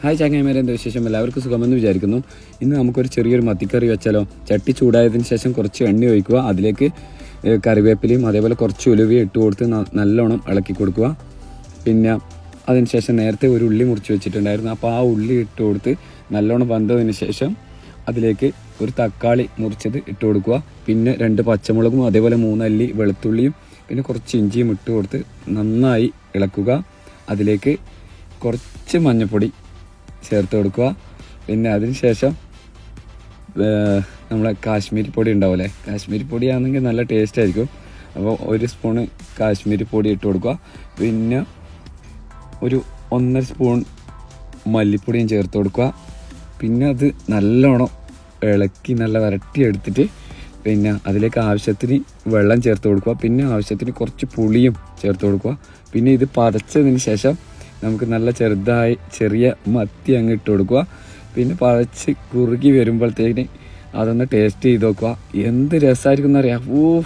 Hi ചങ്ങായിമാരെ എന്താ വിശേഷം? എല്ലാവർക്കും സുഖമെന്ന് വിചാരിക്കുന്നു. ഇന്ന് നമുക്കൊരു ചെറിയൊരു മത്തിക്കറി വെച്ചാലോ? ചട്ടി ചൂടായതിന് ശേഷം കുറച്ച് എണ്ണ ഒഴിക്കുക. അതിലേക്ക് കറിവേപ്പിലയും അതേപോലെ കുറച്ച് ഉലുവയും ഇട്ട് കൊടുത്ത് നല്ലോണം ഇളക്കി കൊടുക്കുക. പിന്നെ അതിനുശേഷം നേരത്തെ ഒരു ഉള്ളി മുറിച്ച് വെച്ചിട്ടുണ്ടായിരുന്നു. അപ്പോൾ ആ ഉള്ളി ഇട്ട് കൊടുത്ത് നല്ലോണം വന്നതിന് ശേഷം അതിലേക്ക് ഒരു തക്കാളി മുറിച്ചത് ഇട്ട് കൊടുക്കുക. പിന്നെ രണ്ട് പച്ചമുളകും അതേപോലെ മൂന്നല്ലി വെളുത്തുള്ളിയും പിന്നെ കുറച്ച് ഇഞ്ചിയും ഇട്ട് കൊടുത്ത് നന്നായി ഇളക്കുക. അതിലേക്ക് കുറച്ച് മഞ്ഞൾപ്പൊടി ചേർത്ത് കൊടുക്കുക. പിന്നെ അതിന് ശേഷം ഏർ നമ്മളെ കാശ്മീരി പൊടി ഉണ്ടാവില്ലേ കാശ്മീരി പൊടിയാണെങ്കിൽ നല്ല ടേസ്റ്റ് ആയിരിക്കും. അപ്പോൾ ഒരു സ്പൂണ് കാശ്മീരി പൊടി ഇട്ട് കൊടുക്കുക. പിന്നെ ഒരു ഒന്നര സ്പൂൺ മല്ലിപ്പൊടിയും ചേർത്ത് കൊടുക്കുക. പിന്നെ അത് നല്ലോണം ഇളക്കി നല്ല വരട്ടി എടുത്തിട്ട് പിന്നെ അതിലേക്ക് ആവശ്യത്തിന് വെള്ളം ചേർത്ത് കൊടുക്കുക. പിന്നെ ആവശ്യത്തിന് കുറച്ച് പുളിയും ചേർത്ത് കൊടുക്കുക. പിന്നെ ഇത് പതച്ചതിന് ശേഷം നമുക്ക് നല്ല ചെറുതായി ചെറിയ മത്തി അങ്ങ് ഇട്ട് കൊടുക്കുക. പിന്നെ പഴച്ച് കുറുകി വരുമ്പോഴത്തേക്കിന് അതൊന്ന് ടേസ്റ്റ് ചെയ്ത് നോക്കുക. എന്ത് രസമായിരിക്കും എന്നറിയാം. ഓ